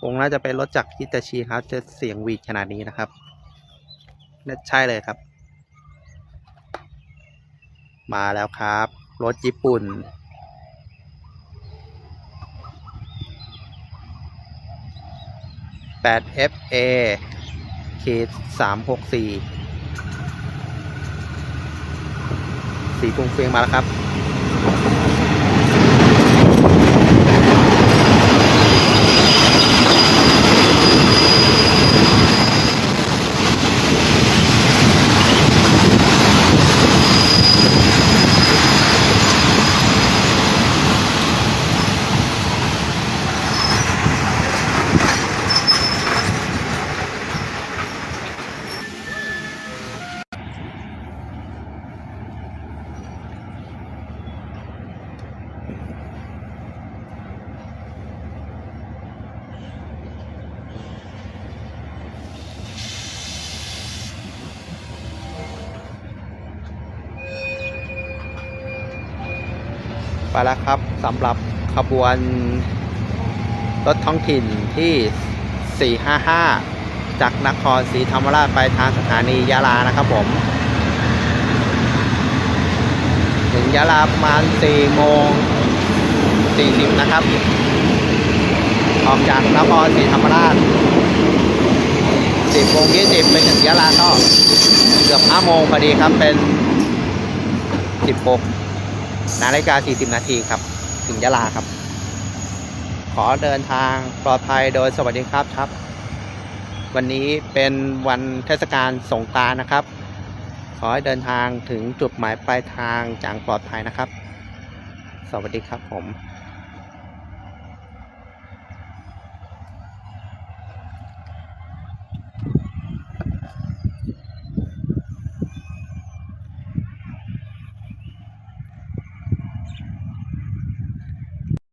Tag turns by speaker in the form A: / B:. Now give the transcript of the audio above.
A: คงน่าจะเป็นรถจากฮิตาชิครับจะเสียงวีดขนาดนี้นะครับน่าใช่เลยครับ มาแล้วครับ รถญี่ปุ่น 8FA ขีด364 สีฟุ้งเฟียงมาแล้วครับ แล้วครับสำหรับขบวนรถท้องถิ่นที่ 455 จากนครศรีธรรมราชไปทางสถานียะลานะครับผม ถึงยะลาประมาณ 4 โมง 40 นะครับ ออกจากนครศรีธรรมราช 10 โมง 20 ไปถึงยะลาก็เกือบ 5 โมงพอดีครับเป็น 16 นาฬิกา 40 นาทีครับ ถึงยะลาครับ ขอเดินทางปลอดภัยโดยสวัสดีครับครับ วันนี้เป็นวันเทศกาลสงกรานต์นะครับ ขอให้เดินทางถึงจุดหมายปลายทางอย่างปลอดภัยนะครับ สวัสดีครับผม